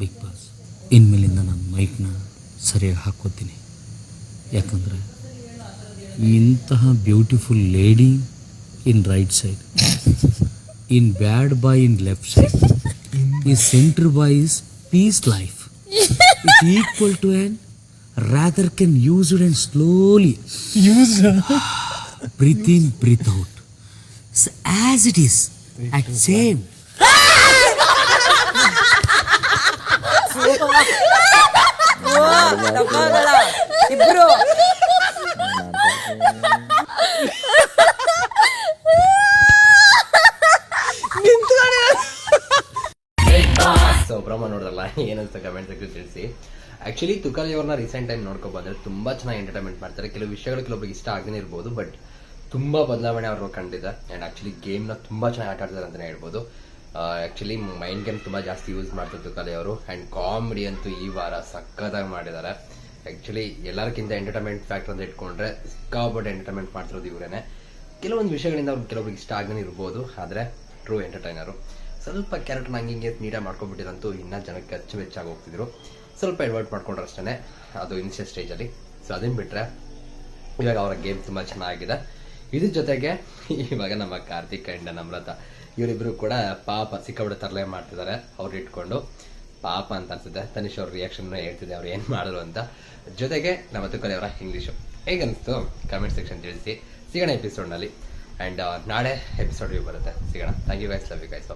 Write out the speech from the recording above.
Big boss ಇನ್ಮೇಲಿಂದ ನಾನು ಮೈಕ್ನ ಸರಿಯಾಗಿ ಹಾಕ್ಕೋತೀನಿ ಯಾಕಂದರೆ ಇಂತಹ beautiful lady in right side in bad boy in left side ಈ centre boy is peace life it equal to an rather can use it and slowly use breathe in, breathe out. So as it is, at same. ತಪ್ಪಾಗಲ್ಲ ಇಬ್ರು. ಪ್ರಮ ನೋಡಿದ್ರಲ್ಲ ಏನಂತ comment ತಿಳಿಸಿ. Actually Tukali ಅವ್ರನ್ನ recent time ನೋಡ್ಕೊ ಬಂದ್ರೆ ತುಂಬಾ ಚೆನ್ನಾಗಿ ಎಂಟರ್ಟೈನ್ಮೆಂಟ್ ಮಾಡ್ತಾರೆ. ಕೆಲವು ವಿಷಯಗಳು ಕೆಲವೊಬ್ಬರಿಗೆ ಇಷ್ಟ ಆಗದೇ ಇರ್ಬೋದು ಬಟ್ ತುಂಬಾ ಬದಲಾವಣೆ ಅವರು ಕಂಡಿದೆ ಆಕ್ಚುಲಿ ಗೇಮ್ನ ತುಂಬಾ ಚೆನ್ನಾಗಿ ಆಟ ಆಡ್ತಾರೆ ಅಂತಲೇ ಹೇಳ್ಬೋದು. ಆಕ್ಚುಲಿ ಮೈಂಡ್ ಗೇಮ್ ತುಂಬಾ ಜಾಸ್ತಿ ಯೂಸ್ ಮಾಡ್ತಿದ್ರು ಕಲೆ ಅವರು. ಅಂಡ್ ಕಾಮಿಡಿ ಅಂತೂ ಈ ವಾರ ಸಕ್ಕತ್ತಾಗಿ ಮಾಡಿದ್ದಾರೆ. ಆಕ್ಚುಲಿ ಎಲ್ಲರಿಗಿಂತ ಎಂಟರ್ಟೈನ್ಮೆಂಟ್ ಫ್ಯಾಕ್ಟರ್ ಅಂತ ಇಟ್ಕೊಂಡ್ರೆ ಸಿಕ್ಕಾಪಟ್ಟೆ ಎಂಟರ್ಟೈನ್ಮೆಂಟ್ ಮಾಡ್ತಿರೋದು ಇವರೇನೆ. ಕೆಲವೊಂದು ವಿಷಯಗಳಿಂದ ಅವ್ರು ಕೆಲವ್ರಿಗೆ ಇಷ್ಟ ಆಗನೇ ಇರ್ಬೋದು. ಆದರೆ ಟ್ರೂ ಎಂಟರ್ಟೈನರು ಸ್ವಲ್ಪ ಕ್ಯಾರೆಕ್ಟರ್ನ ಹಂಗೆ ಹಿಂಗೆ ನೀಟಾಗಿ ಮಾಡ್ಕೊಂಡ್ಬಿಟ್ಟಿರಂತೂ ಇನ್ನೂ ಜನಕ್ಕೆ ಅಚ್ಚುಮೆಚ್ಚಾಗಿ ಹೋಗ್ತಿದ್ರು. ಸ್ವಲ್ಪ ಎಡ್ವರ್ಟ್ ಮಾಡ್ಕೊಂಡ್ರೆ ಅಷ್ಟೇ ಅದು ಇನಿಷಿಯಲ್ ಸ್ಟೇಜಲ್ಲಿ ಸೊ ಅದನ್ನು ಬಿಟ್ಟರೆ ಇವಾಗ ಅವರ ಗೇಮ್ ತುಂಬ ಚೆನ್ನಾಗಿದೆ. ಇದ್ರ ಜೊತೆಗೆ ಇವಾಗ ನಮ್ಮ ಕಾರ್ತಿಕ್ ಅಂಡ್ ನಮ್ರತ. ಇವರಿಬ್ರು ಕೂಡ ಪಾಪ ಸಿಕ್ಕಾಬಿಡ ತರಲೆ ಮಾಡ್ತಿದ್ದಾರೆ. ಅವ್ರು ಇಟ್ಕೊಂಡು ಪಾಪ ಅಂತ ಅನ್ಸುತ್ತೆ. ತನಿಷ್ ಅವ್ರ ರಿಯಾಕ್ಷನ್ ಹೇಳ್ತಿದ್ದೆ. ಅವ್ರು ಏನು ಮಾಡಿದ್ರು ಅಂತ. ಜೊತೆಗೆ ನಮ್ಮ ತುಕಲಿ ಅವರ ಇಂಗ್ಲೀಷು ಹೇಗನ್ನಿಸ್ತು ಕಮೆಂಟ್ ಸೆಕ್ಷನ್ ತಿಳಿಸಿ. ಸಿಗೋಣ ಎಪಿಸೋಡ್ನಲ್ಲಿ ಆ್ಯಂಡ್ ನಾಳೆ ಎಪಿಸೋಡ್ ಬರುತ್ತೆ. ಸಿಗೋಣ. Thank you guys love you guys